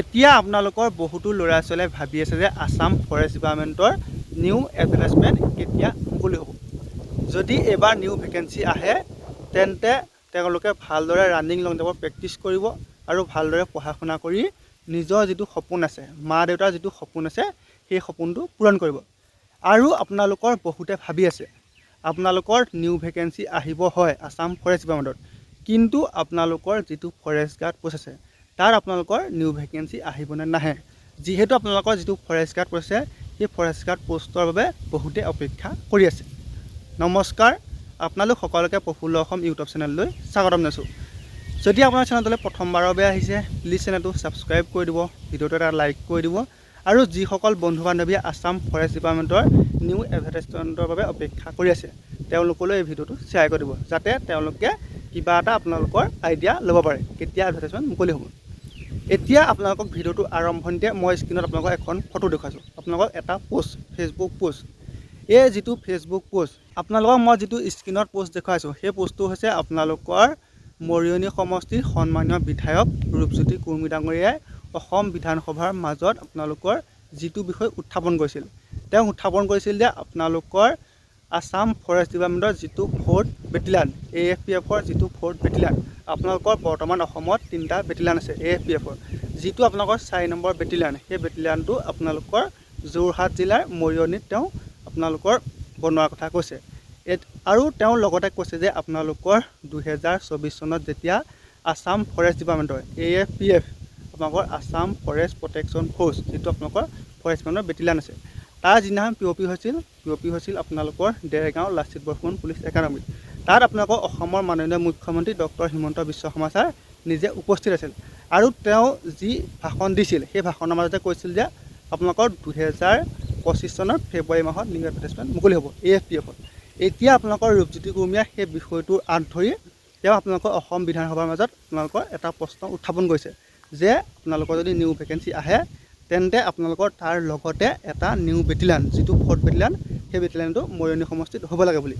এতিয়া আপোনালোকৰ বহুতো ল'ৰা ছোৱালীয়ে ভাবি আছে যে আছাম ফৰেষ্ট ডিপাৰ্টমেণ্টৰ নিউ এডভাৰটাইজমেণ্ট কেতিয়া মুকলি হ'ব। যদি এইবাৰ নিউ ভেকেঞ্চি আহে তেন্তে তেওঁলোকে ভালদৰে ৰানিং লং জাম্পৰ প্ৰেক্টিচ কৰিব আৰু ভালদৰে পঢ়া শুনা কৰি নিজৰ যিটো সপোন আছে মা দেউতাৰ যিটো সপোন আছে সেই সপোনটো পূৰণ কৰিব। আৰু আপোনালোকৰ বহুতে ভাবি আছে আপোনালোকৰ নিউ ভেকেঞ্চি আহিব হয় আছাম ফৰেষ্ট ডিপাৰ্টমেণ্টত কিন্তু আপোনালোকৰ যিটো ফৰেষ্ট গাৰ্ড পোষ্ট আছে তাত আপোনালোকৰ নিউ ভেকেঞ্চি আহিবনে নাহে। যিহেতু আপোনালোকৰ যিটো ফৰেষ্ট গাৰ্ড পোষ্ট আছে সেই ফৰেষ্ট গাৰ্ড পষ্টৰ বাবে বহুতে অপেক্ষা কৰি আছে। নমস্কাৰ আপোনালোক সকলোকে প্ৰফুল্ল অসম ইউটিউব চেনেললৈ স্বাগতম জনাইছোঁ। যদি আপোনাৰ চেনেলটোলৈ প্ৰথমবাৰৰ বাবে আহিছে প্লিজ চেনেলটো ছাবস্ক্ৰাইব কৰি দিব ভিডিঅ'টো এটা লাইক কৰি দিব আৰু যিসকল বন্ধু বান্ধৱীয়ে আছাম ফৰেষ্ট ডিপাৰ্টমেণ্টৰ নিউ এডভাৰটাইজমেণ্টৰ বাবে অপেক্ষা কৰি আছে তেওঁলোকলৈ এই ভিডিঅ'টো শ্বেয়াৰ কৰি দিব যাতে তেওঁলোকে কিবা এটা আপোনালোকৰ আইডিয়া ল'ব পাৰে কেতিয়া এডভাৰটাইজমেণ্ট মুকলি হ'ব। এতিয়া আপোনালোকক ভিডিঅ'টো আৰম্ভণিতে মই স্ক্ৰীণত আপোনালোকক এখন ফটো দেখুৱাইছোঁ। আপোনালোকক এটা পোষ্ট ফেচবুক পোষ্ট এই যিটো ফেচবুক পোষ্ট আপোনালোকক মই যিটো স্ক্ৰীণত পোষ্ট দেখুৱাইছোঁ সেই পোষ্টটো হৈছে আপোনালোকৰ মৰিয়নি সমষ্টিৰ সন্মানীয় বিধায়ক ৰূপজ্যোতি কুৰ্মী ডাঙৰীয়াই অসম বিধানসভাৰ মাজত আপোনালোকৰ যিটো বিষয় উত্থাপন কৰিছিল। তেওঁ উত্থাপন কৰিছিল যে আপোনালোকৰ আছাম ফৰেষ্ট ডিপাৰ্টমেণ্টৰ যিটো fourth battalion A F P এফৰ যিটো ফ'ৰ্থ বেটেলিয়ান আপোনালোকৰ বৰ্তমান অসমত তিনিটা বেটেলিয়ান আছে এ এফ পি এফৰ যিটো আপোনালোকৰ চাৰি নম্বৰ বেটেলিয়ান সেই বেটেলিয়ানটো আপোনালোকৰ যোৰহাট জিলাৰ মৰিয়নিত তেওঁ আপোনালোকৰ বনোৱাৰ কথা কৈছে। আৰু তেওঁ লগতে কৈছে যে আপোনালোকৰ দুহেজাৰ চৌবিছ চনত যেতিয়া আছাম ফৰেষ্ট ডিপাৰ্টমেণ্টৰ এ এফ পি এফ আপোনালোকৰ আছাম ফৰেষ্ট প্ৰটেকশ্যন ফ'ৰ্চ যিটো আপোনালোকৰ ফৰেষ্ট ডিপাৰ্টমেণ্টৰ বেটেলিয়ান আছে। তাৰ যিদিনাখন পি অ' পি হৈছিল পি অ' পি হৈছিল আপোনালোকৰ ডেৰগাঁও লাচিত বৰফুকন পুলিচ একাডেমীত তাত আপোনালোকৰ অসমৰ মাননীয় মুখ্যমন্ত্ৰী ডক্টৰ হিমন্ত বিশ্ব শৰ্মা ছাৰ নিজে উপস্থিত আছিল। আৰু তেওঁ যি ভাষণ দিছিল সেই ভাষণৰ মাজতে কৈছিল যে আপোনালোকৰ দুহেজাৰ পঁচিছ চনৰ ফেব্ৰুৱাৰী মাহত নিউ এডভাৰটাইজমেণ্ট মুকলি হ'ব এ এফ পি এফত। এতিয়া আপোনালোকৰ ৰূপজ্যোতি কুৰ্মীয়ে সেই বিষয়টোৰ আঁত ধৰি তেওঁ আপোনালোকৰ অসম বিধানসভাৰ মাজত আপোনালোকৰ এটা প্ৰশ্ন উত্থাপন কৰিছে যে আপোনালোকৰ যদি নিউ ভেকেঞ্চি আহে তেন্তে আপোনালোকৰ তাৰ লগতে এটা নিউ বেটেলিয়ান যিটো ফ'ৰ্থ বেটেলিয়ান সেই বেটেলিয়ানটো মৰিয়নি সমষ্টিত হ'ব লাগে বুলি।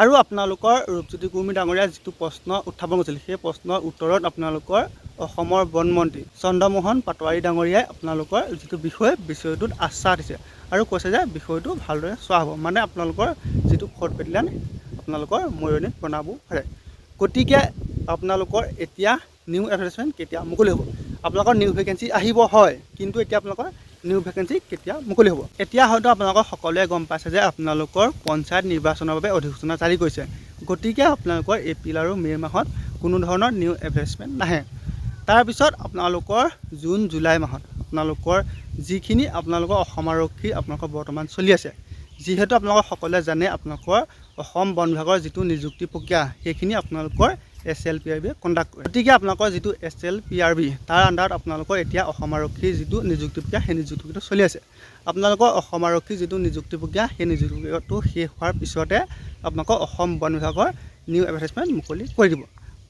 আৰু আপোনালোকৰ ৰূপজ্যোতি কুৰ্মী ডাঙৰীয়াই যিটো প্ৰশ্ন উত্থাপন কৰিছিল সেই প্ৰশ্নৰ উত্তৰত আপোনালোকৰ অসমৰ বন মন্ত্ৰী চন্দ্ৰমোহন পাটোৱাৰী ডাঙৰীয়াই আপোনালোকৰ যিটো বিষয় বিষয়টোত আশ্বাস দিছে আৰু কৈছে যে বিষয়টো ভালদৰে চোৱা হ'ব। মানে আপোনালোকৰ যিটো ফ'ৰ্থ বেটেলিয়ান আপোনালোকৰ মৰিয়নিত বনাব পাৰে গতিকে আপোনালোকৰ এতিয়া নিউ এডভাৰটাইজমেণ্ট কেতিয়া মুকলি হ'ব? আপোনালোকৰ নিউ ভেকেঞ্চি আহিব হয় কিন্তু এতিয়া আপোনালোকৰ নিউ ভেকেঞ্চি কেতিয়া মুকলি হ'ব? এতিয়া হয়তো আপোনালোকৰ সকলোৱে গম পাইছে যে আপোনালোকৰ পঞ্চায়ত নিৰ্বাচনৰ বাবে অধিসূচনা জাৰি কৰিছে। গতিকে আপোনালোকৰ এপ্ৰিল আৰু মে' মাহত কোনো ধৰণৰ নিউ এডভাৰটাইজমেণ্ট নাহে। তাৰপিছত আপোনালোকৰ জুন জুলাই মাহত আপোনালোকৰ যিখিনি আপোনালোকৰ অসম আৰক্ষী আপোনালোকৰ বৰ্তমান চলি আছে যিহেতু আপোনালোকৰ সকলোৱে জানে আপোনালোকৰ অসম বন বিভাগৰ যিটো নিযুক্তি প্ৰক্ৰিয়া সেইখিনি আপোনালোকৰ এছ এল পি আৰ বিয়ে কণ্ডাক্ট কৰে। গতিকে আপোনালোকৰ যিটো S L P R B তাৰ আণ্ডাৰত আপোনালোকৰ এতিয়া অসম আৰক্ষীৰ যিটো নিযুক্তি প্ৰক্ৰিয়া সেই নিযুক্তি প্ৰক্ৰিয়াটো চলি আছে। আপোনালোকৰ অসম আৰক্ষীৰ যিটো নিযুক্তি প্ৰক্ৰিয়া সেই নিযুক্তি প্ৰক্ৰিয়াটো শেষ হোৱাৰ পিছতে আপোনালোকৰ অসম বন বিভাগৰ নিউ এডভাৰটাইজমেণ্ট মুকলি কৰি দিব।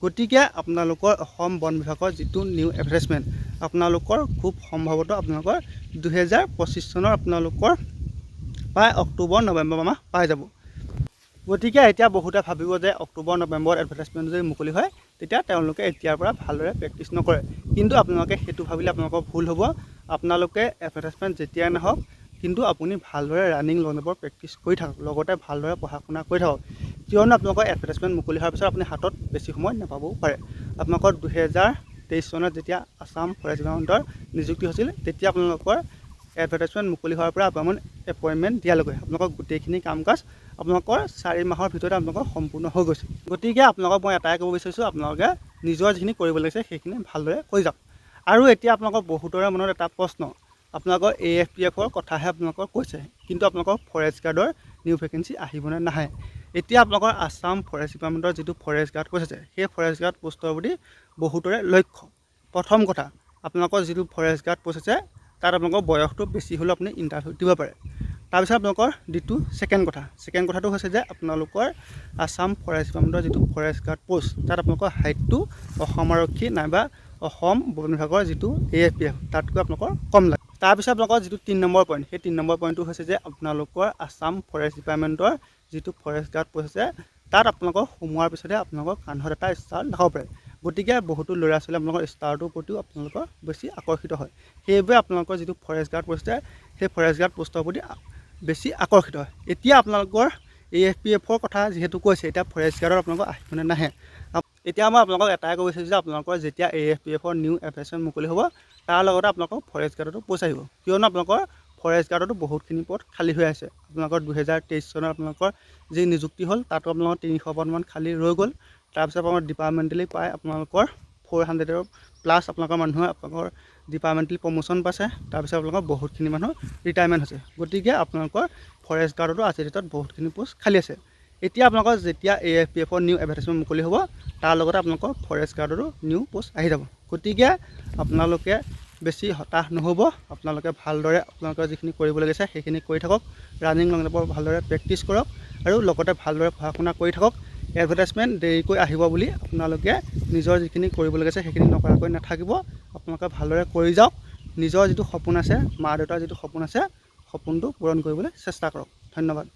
গতিকে আপোনালোকৰ অসম বন বিভাগৰ যিটো নিউ এডভাৰটাইজমেণ্ট আপোনালোকৰ খুব সম্ভৱতঃ আপোনালোকৰ দুহেজাৰ পঁচিছ চনৰ আপোনালোকৰ প্ৰায় অক্টোবৰ নৱেম্বৰ মাহ পাই যাব। গতিকে এতিয়া বহুতে ভাবিব যে অক্টোবৰ নৱেম্বৰত এডভাৰটাইজমেণ্ট যদি মুকলি হয় তেতিয়া তেওঁলোকে এতিয়াৰ পৰা ভালদৰে প্ৰেক্টিচ নকৰে। কিন্তু আপোনালোকে সেইটো ভাবিলে আপোনালোকৰ ভুল হ'ব। আপোনালোকে এডভাৰটাইজমেণ্ট যেতিয়াই নাহক কিন্তু আপুনি ভালদৰে ৰানিং লং জাম্পৰ প্ৰেক্টিচ কৰি থাকক লগতে ভালদৰে পঢ়া শুনা কৰি থাকক। কিয়নো আপোনালোকৰ এডভাৰটাইজমেণ্ট মুকলি হোৱাৰ পিছত আপুনি হাতত বেছি সময় নাপাবও পাৰে। আপোনালোকৰ দুহেজাৰ তেইছ চনত যেতিয়া আছাম ফৰেষ্ট ডিপাৰ্টমেণ্টৰ নিযুক্তি হৈছিল তেতিয়া আপোনালোকৰ এডভাৰটাইজমেণ্ট মুকলি হোৱাৰ পৰা আপোনাৰ এপইণ্টমেণ্ট দিয়ালৈকে। আপোনালোকৰ গোটেইখিনি কাম কাজ আপোনালোকৰ চাৰি মাহৰ ভিতৰতে আপোনালোকৰ সম্পূৰ্ণ হৈ গৈছে। গতিকে আপোনালোকক মই এটাই ক'ব বিচাৰিছোঁ আপোনালোকে নিজৰ যিখিনি কৰিব লাগিছে সেইখিনি ভালদৰে কৰি যাওক। আৰু এতিয়া আপোনালোকৰ বহুতৰে মনত এটা প্ৰশ্ন আপোনালোকৰ এ এফ পি এফৰ কথাহে আপোনালোকৰ কৈছে কিন্তু আপোনালোকৰ ফৰেষ্ট গাৰ্ডৰ নিউ ভেকেঞ্চি আহিবনে নাহে? এতিয়া আপোনালোকৰ আছাম ফৰেষ্ট ডিপাৰ্টমেণ্টৰ যিটো ফৰেষ্ট গাৰ্ড আছে সেই ফৰেষ্ট গাৰ্ড পোষ্টৰ প্ৰতি বহুতৰে লক্ষ্য। প্ৰথম কথা আপোনালোকৰ যিটো ফৰেষ্ট গাৰ্ড পোষ্ট আছে তাত আপোনালোকৰ বয়সটো বেছি হ'লেও আপুনি ইণ্টাৰভিউ দিব পাৰে। তাৰপিছত আপোনালোকৰ দ্বিতীয় ছেকেণ্ড কথা ছেকেণ্ড কথাটো হৈছে যে আপোনালোকৰ আছাম ফৰেষ্ট ডিপাৰ্টমেণ্টৰ যিটো ফৰেষ্ট গাৰ্ড পোষ্ট তাত আপোনালোকৰ হাইটটো অসম আৰক্ষী নাইবা অসম বন বিভাগৰ যিটো এ এফ পি এফ তাতকৈ আপোনালোকৰ কম লাগে। তাৰপিছত আপোনালোকৰ যিটো তিনি নম্বৰ পইণ্ট সেই তিনি নম্বৰ পইণ্টটো হৈছে যে আপোনালোকৰ আছাম ফৰেষ্ট ডিপাৰ্টমেণ্টৰ যিটো ফৰেষ্ট গাৰ্ড পোষ্ট আছে তাত আপোনালোকৰ সোমোৱাৰ পিছতহে আপোনালোকৰ কান্ধত এটা ষ্টাৰ দেখাব পাৰে। গতিকে বহুতো ল'ৰা ছোৱালী আপোনালোকৰ ষ্টাৰটোৰ প্ৰতিও আপোনালোকৰ বেছি আকৰ্ষিত হয়। সেইবাবে আপোনালোকৰ যিটো ফৰেষ্ট গাৰ্ড পোষ্ট আছে সেই ফৰেষ্ট গাৰ্ড পোষ্টৰ প্ৰতি বেছি আকৰ্ষিত হয়। এতিয়া আপোনালোকৰ এ এফ পি এফৰ কথা যিহেতু কৈছে এতিয়া ফৰেষ্ট গাৰ্ডত আপোনালোকৰ আহিবনে নাহে? এতিয়া মই আপোনালোকক এটাই ক'ব বিচাৰিছোঁ যে আপোনালোকৰ যেতিয়া এ এফ পি এফৰ নিউ এপ্লিকেশ্যন মুকলি হ'ব তাৰ লগতে আপোনালোকৰ ফৰেষ্ট গাৰ্ডতো প'ষ্ট আহিব কিয়নো আপোনালোকৰ ফৰেষ্ট গাৰ্ডতো বহুতখিনি পদ খালী হৈ আছে। আপোনালোকৰ দুহেজাৰ তেইছ চনত আপোনালোকৰ যি নিযুক্তি হ'ল তাতো আপোনালোকৰ তিনিশ পদমান খালী ৰৈ গ'ল। তাৰপিছত আপোনালোকৰ ডিপাৰ্টমেণ্টেলি পাই আপোনালোকৰ ফ'ৰ হাণ্ড্ৰেডৰ প্লাছ আপোনালোকৰ মানুহে আপোনালোকৰ ডিপাৰ্টমেণ্টেলি প্ৰমোশ্যন পাইছে তাৰপিছত আপোনালোকৰ বহুতখিনি মানুহ ৰিটায়াৰমেণ্ট হৈছে। গতিকে আপোনালোকৰ ফৰেষ্ট গাৰ্ডতো আজিৰ ডেটত বহুতখিনি প'ষ্ট খালী আছে। এতিয়া আপোনালোকৰ যেতিয়া এ এফ পি এফৰ নিউ এডভাৰটাইজমেণ্ট মুকলি হ'ব তাৰ লগতে আপোনালোকৰ ফৰেষ্ট গাৰ্ডৰো নিউ প'ষ্ট আহি যাব। গতিকে আপোনালোকে বেছি হতাশ নহ'ব আপোনালোকে ভালদৰে আপোনালোকৰ যিখিনি কৰিবলগীয়া আছে সেইখিনি কৰি থাকক। ৰানিং লং জাম্পৰ ভালদৰে প্ৰেক্টিচ কৰক আৰু লগতে ভালদৰে পঢ়া শুনা কৰি থাকক। এডভাৰটাইজমেণ্ট দেৰিকৈ আহিব বুলি আপোনালোকে নিজৰ যিখিনি কৰিবলগীয়া আছে সেইখিনি নকৰাকৈ নাথাকিব। আপোনালোকে ভালদৰে কৰি যাওক। নিজৰ যিটো সপোন আছে মা দেউতাৰ যিটো সপোন আছে সপোনটো পূৰণ কৰিবলৈ চেষ্টা কৰক। ধন্যবাদ।